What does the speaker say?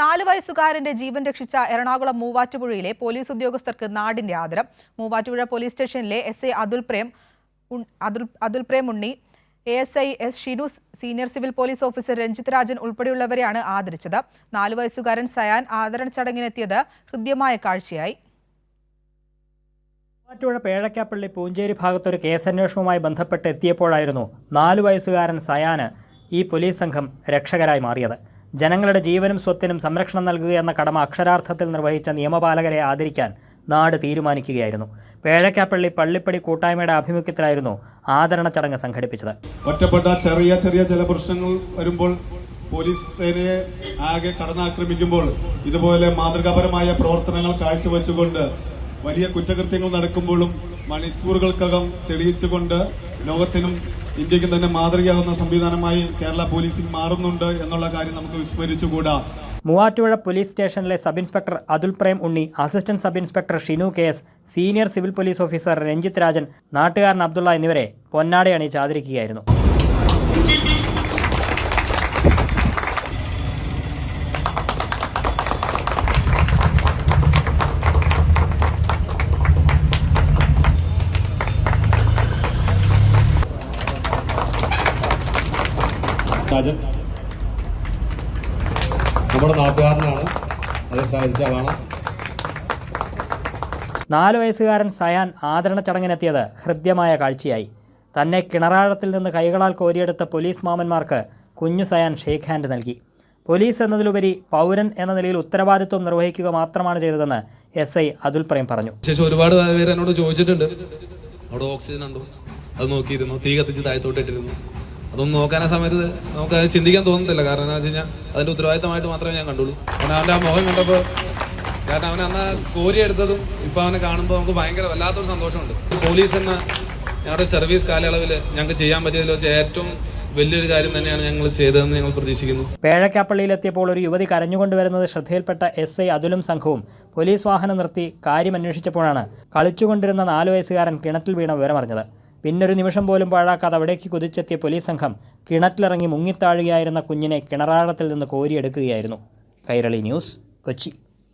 നാല് വയസ്സുകാരന്റെ ജീവൻ രക്ഷിച്ച എറണാകുളം മൂവാറ്റുപുഴയിലെ പോലീസ് ഉദ്യോഗസ്ഥർക്ക് നാടിന്റെ ആദരം. മൂവാറ്റുപുഴ പോലീസ് സ്റ്റേഷനിലെ S I Athul Prem Athul Prem Unni A S I S Shinu senior civil police officer Ranjith Rajan ഉൾപ്പെടെയുള്ളവരെയാണ് ആദരിച്ചത്. നാല് വയസ്സുകാരൻ സയാൻ ആദരണ ചടങ്ങിനെത്തിയത് ഹൃദ്യമായ കാഴ്ചയായി. മൂവാറ്റുപുഴ പേഴക്കാപ്പള്ളി പൂഞ്ചേരി ഭാഗത്തൊരു കേസന്വേഷണവുമായി ബന്ധപ്പെട്ട് എത്തിയപ്പോഴായിരുന്നു നാല് വയസ്സുകാരൻ സയാന് ഈ പോലീസ് സംഘം രക്ഷകരായി മാറിയത്. ജനങ്ങളുടെ ജീവനും സ്വത്തിനും സംരക്ഷണം നൽകുക എന്ന കടമ അക്ഷരാർത്ഥത്തിൽ നിർവഹിച്ച നിയമപാലകരെ ആദരിക്കാൻ നാട് തീരുമാനിക്കുകയായിരുന്നു. പേഴക്കാപ്പള്ളി പള്ളിപ്പടി കൂട്ടായ്മയുടെ ആഭിമുഖ്യത്തിലായിരുന്നു ആദരണ ചടങ്ങ് സംഘടിപ്പിച്ചത്. ഒറ്റപ്പെട്ട ചെറിയ ചെറിയ ചില പ്രശ്നങ്ങൾ വരുമ്പോൾ പോലീസ് സേനയെ ആകെ കടന്നാക്രമിക്കുമ്പോൾ ഇതുപോലെ മാതൃകാപരമായ പ്രവർത്തനങ്ങൾ കാഴ്ചവെച്ചുകൊണ്ട് വലിയ കുറ്റകൃത്യങ്ങൾ നടക്കുമ്പോഴും മണിക്കൂറുകൾക്കകം തെളിയിച്ചുകൊണ്ട് ലോകത്തിനും ഇന്ത്യക്കും തന്നെ മാതൃകയാകുന്ന സംവിധാനമായി കേരള പോലീസിൽ മാറുന്നുണ്ട് എന്നുള്ള കാര്യം നമുക്ക് വിസ്മരിച്ചുകൂടാ. മൂവാറ്റുപുഴ പോലീസ് സ്റ്റേഷനിലെ sub inspector Athul Prem Unni assistant sub inspector Shinu K S senior civil police officer Ranjith Rajan നാട്ടുകാരൻ അബ്ദുള്ള എന്നിവരെ പൊന്നാട അണിയിച്ച് ആദരിക്കുകയായിരുന്നു. രാജൻ. നമ്മുടെ നാട്ടുകാരനാണ്. അത് സാധിച്ച നാലു നാല് വയസ്സുകാരൻ സയാൻ ആദരണ ചടങ്ങിനെത്തിയത് ഹൃദ്യമായ കാഴ്ചയായി. തന്നെ കിണറാഴത്തിൽ നിന്ന് കൈകളാൽ കോരിയെടുത്ത പോലീസ് മാമന്മാർക്ക് കുഞ്ഞു സയാൻ ഷേക്ക് ഹാൻഡ് നൽകി. പോലീസ് എന്നതിലുപരി പൗരൻ എന്ന നിലയിൽ ഉത്തരവാദിത്വം നിർവഹിക്കുക മാത്രമാണ് ചെയ്തതെന്ന് എസ് ഐ അതുൽ പ്രേം പറഞ്ഞു. ശേഷം ഒരുപാട് പേര് എന്നോട് ചോദിച്ചിട്ടുണ്ട്. അവിടെ ഓക്സിജൻ ഉണ്ടോ അത് നോക്കിയിരുന്നു. തീ കത്തിച്ച് താഴത്തോട്ട് ഇട്ടിരുന്നു. അതൊന്നും നോക്കാൻ ആ സമയത്ത് നമുക്ക് അത് ചിന്തിക്കാൻ തോന്നുന്നില്ല. കാരണം എന്താ വെച്ച് കഴിഞ്ഞാൽ അതിന്റെ ഉത്തരവാദിത്തമായിട്ട് മാത്രമേ ഞാൻ കണ്ടുള്ളൂ. കാരണം അവന്റെ ആ മുഖം കണ്ടപ്പോൾ കാരണം അവൻ അന്ന് കോരി എടുത്തതും ഇപ്പൊ അവനെ കാണുമ്പോൾ നമുക്ക് ഭയങ്കര വല്ലാത്തൊരു സന്തോഷമുണ്ട്. പോലീസ് എന്ന ഞങ്ങളുടെ സർവീസ് കാലയളവിൽ ഞങ്ങൾക്ക് ചെയ്യാൻ പറ്റിയതിൽ വെച്ച് ഏറ്റവും വലിയൊരു കാര്യം തന്നെയാണ് ഞങ്ങൾ ചെയ്തതെന്ന് ഞങ്ങൾ പ്രതീക്ഷിക്കുന്നു. പേഴക്കാപ്പള്ളിയിലെത്തിയപ്പോൾ ഒരു യുവതി കരഞ്ഞുകൊണ്ട് വരുന്നത് ശ്രദ്ധയിൽപ്പെട്ട എസ് ഐ അതുലും സംഘവും പോലീസ് വാഹനം നിർത്തി കാര്യം അന്വേഷിച്ചപ്പോഴാണ് കളിച്ചുകൊണ്ടിരുന്ന നാലു വയസ്സുകാരൻ കിണറ്റിൽ വീണ വിവരമറിഞ്ഞത്. പിന്നൊരു നിമിഷം പോലും പാഴാക്കാതെ അവിടേക്ക് കുതിച്ചെത്തിയ പോലീസ് സംഘം കിണറ്റിലിറങ്ങി മുങ്ങിത്താഴുകയായിരുന്ന കുഞ്ഞിനെ കിണറാഴത്തിൽ നിന്ന് കോരിയെടുക്കുകയായിരുന്നു. കൈരളി ന്യൂസ് കൊച്ചി.